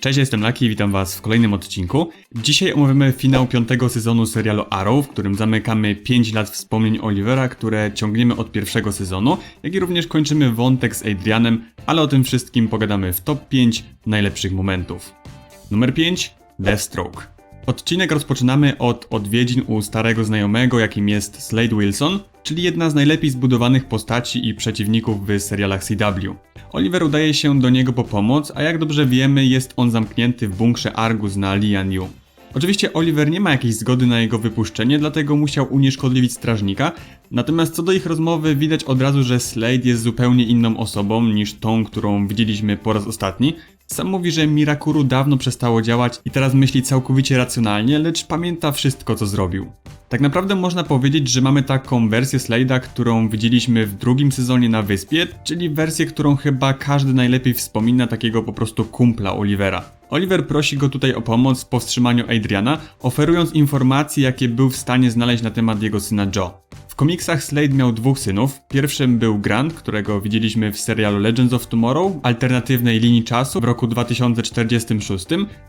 Cześć, jestem Laki i witam Was w kolejnym odcinku. Dzisiaj omówimy finał piątego sezonu serialu Arrow, w którym zamykamy 5 lat wspomnień Olivera, które ciągniemy od pierwszego sezonu, jak i również kończymy wątek z Adrianem, ale o tym wszystkim pogadamy w top 5 najlepszych momentów. Numer 5. Deathstroke. Odcinek rozpoczynamy od odwiedzin u starego znajomego, jakim jest Slade Wilson, czyli jedna z najlepiej zbudowanych postaci i przeciwników w serialach CW. Oliver udaje się do niego po pomoc, a jak dobrze wiemy, jest on zamknięty w bunkrze Argus na Lian Yu. Oczywiście Oliver nie ma jakiejś zgody na jego wypuszczenie, dlatego musiał unieszkodliwić strażnika, natomiast co do ich rozmowy widać od razu, że Slade jest zupełnie inną osobą niż tą, którą widzieliśmy po raz ostatni. Sam mówi, że Mirakuru dawno przestało działać i teraz myśli całkowicie racjonalnie, lecz pamięta wszystko co zrobił. Tak naprawdę można powiedzieć, że mamy taką wersję Slade'a, którą widzieliśmy w drugim sezonie na wyspie, czyli wersję, którą chyba każdy najlepiej wspomina takiego po prostu kumpla Olivera. Oliver prosi go tutaj o pomoc w powstrzymaniu Adriana, oferując informacje, jakie był w stanie znaleźć na temat jego syna Joe. Komiksach Slade miał dwóch synów. Pierwszym był Grant, którego widzieliśmy w serialu Legends of Tomorrow, alternatywnej linii czasu w roku 2046,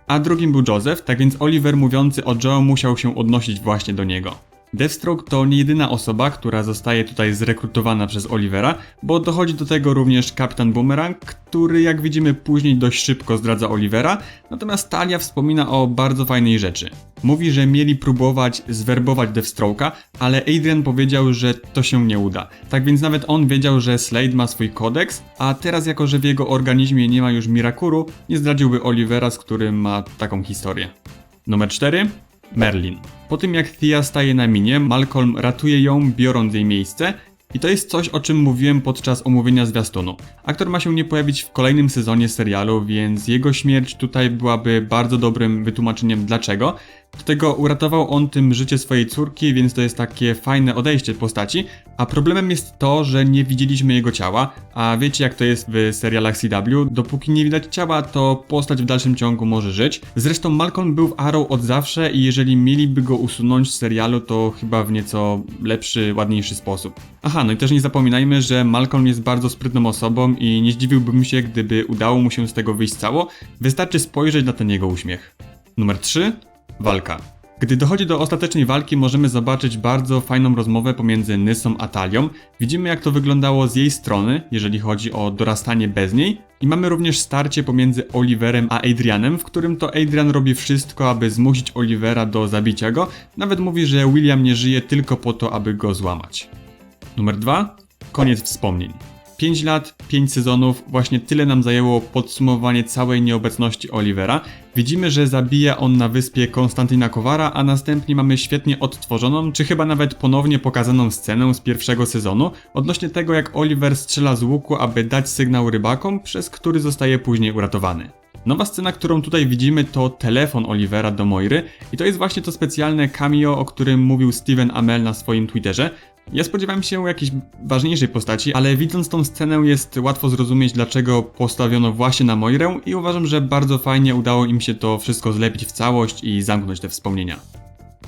a drugim był Joseph, tak więc Oliver mówiący o Joe musiał się odnosić właśnie do niego. Deathstroke to nie jedyna osoba, która zostaje tutaj zrekrutowana przez Olivera, bo dochodzi do tego również kapitan Boomerang, który jak widzimy później dość szybko zdradza Olivera, natomiast Talia wspomina o bardzo fajnej rzeczy. Mówi, że mieli próbować zwerbować Deathstroke'a, ale Adrian powiedział, że to się nie uda. Tak więc nawet on wiedział, że Slade ma swój kodeks, a teraz jako, że w jego organizmie nie ma już Mirakuru, nie zdradziłby Olivera, z którym ma taką historię. Numer 4. Merlin. Po tym jak Thea staje na minie, Malcolm ratuje ją, biorąc jej miejsce. I to jest coś, o czym mówiłem podczas omówienia zwiastunu. Aktor ma się nie pojawić w kolejnym sezonie serialu, więc jego śmierć tutaj byłaby bardzo dobrym wytłumaczeniem dlaczego. Do tego uratował on tym życie swojej córki, więc to jest takie fajne odejście postaci. A problemem jest to, że nie widzieliśmy jego ciała, a wiecie jak to jest w serialach CW, dopóki nie widać ciała, to postać w dalszym ciągu może żyć. Zresztą Malcolm był w Arrow od zawsze i jeżeli mieliby go usunąć z serialu, to chyba w nieco lepszy, ładniejszy sposób. Aha, no i też nie zapominajmy, że Malcolm jest bardzo sprytną osobą i nie zdziwiłbym się, gdyby udało mu się z tego wyjść cało. Wystarczy spojrzeć na ten jego uśmiech. Numer 3. Walka. Gdy dochodzi do ostatecznej walki, możemy zobaczyć bardzo fajną rozmowę pomiędzy Nysą a Talią. Widzimy, jak to wyglądało z jej strony, jeżeli chodzi o dorastanie bez niej. I mamy również starcie pomiędzy Oliverem a Adrianem, w którym to Adrian robi wszystko, aby zmusić Olivera do zabicia go. Nawet mówi, że William nie żyje tylko po to, aby go złamać. Numer 2. Koniec wspomnień. 5 lat, 5 sezonów, właśnie tyle nam zajęło podsumowanie całej nieobecności Olivera. Widzimy, że zabija on na wyspie Konstantina Kowara, a następnie mamy świetnie odtworzoną, czy chyba nawet ponownie pokazaną scenę z pierwszego sezonu, odnośnie tego jak Oliver strzela z łuku, aby dać sygnał rybakom, przez który zostaje później uratowany. Nowa scena, którą tutaj widzimy, to telefon Olivera do Moiry i to jest właśnie to specjalne cameo, o którym mówił Steven Amell na swoim Twitterze. Ja spodziewałem się jakiejś ważniejszej postaci, ale widząc tą scenę jest łatwo zrozumieć, dlaczego postawiono właśnie na Moirę i uważam, że bardzo fajnie udało im się to wszystko zlepić w całość i zamknąć te wspomnienia.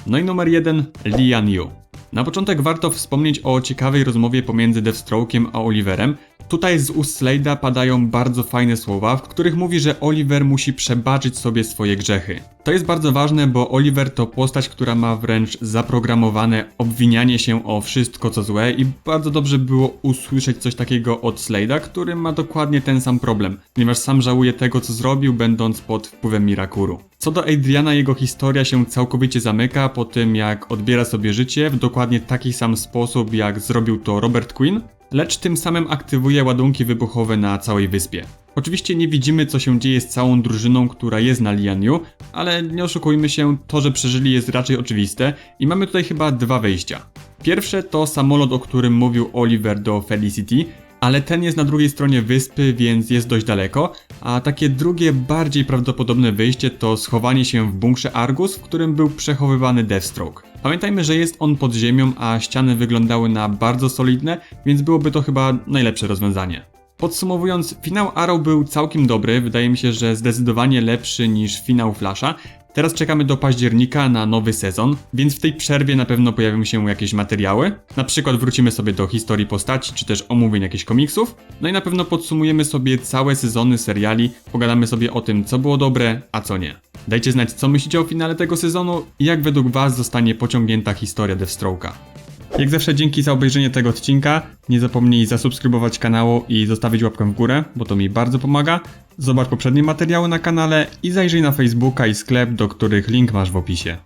No i numer jeden, Lian Yu. Na początek warto wspomnieć o ciekawej rozmowie pomiędzy Deathstroke'iem a Oliverem. Tutaj z ust Slade'a padają bardzo fajne słowa, w których mówi, że Oliver musi przebaczyć sobie swoje grzechy. To jest bardzo ważne, bo Oliver to postać, która ma wręcz zaprogramowane obwinianie się o wszystko co złe i bardzo dobrze było usłyszeć coś takiego od Slade'a, który ma dokładnie ten sam problem, ponieważ sam żałuje tego co zrobił, będąc pod wpływem Mirakuru. Co do Adriana, jego historia się całkowicie zamyka po tym, jak odbiera sobie życie w dokładnie taki sam sposób, jak zrobił to Robert Quinn, lecz tym samym aktywuje ładunki wybuchowe na całej wyspie. Oczywiście nie widzimy, co się dzieje z całą drużyną, która jest na Lianiu, ale nie oszukujmy się, to, że przeżyli jest raczej oczywiste i mamy tutaj chyba dwa wyjścia. Pierwsze to samolot, o którym mówił Oliver do Felicity, ale ten jest na drugiej stronie wyspy, więc jest dość daleko, a takie drugie, bardziej prawdopodobne wyjście to schowanie się w bunkrze Argus, w którym był przechowywany Deathstroke. Pamiętajmy, że jest on pod ziemią, a ściany wyglądały na bardzo solidne, więc byłoby to chyba najlepsze rozwiązanie. Podsumowując, finał Arrow był całkiem dobry, wydaje mi się, że zdecydowanie lepszy niż finał Flasha. Teraz czekamy do października na nowy sezon, więc w tej przerwie na pewno pojawią się jakieś materiały. Na przykład wrócimy sobie do historii postaci, czy też omówień jakichś komiksów. No i na pewno podsumujemy sobie całe sezony seriali, pogadamy sobie o tym, co było dobre, a co nie. Dajcie znać, co myślicie o finale tego sezonu i jak według Was zostanie pociągnięta historia Deathstroke'a. Jak zawsze dzięki za obejrzenie tego odcinka. Nie zapomnij zasubskrybować kanału i zostawić łapkę w górę, bo to mi bardzo pomaga. Zobacz poprzednie materiały na kanale i zajrzyj na Facebooka i sklep, do których link masz w opisie.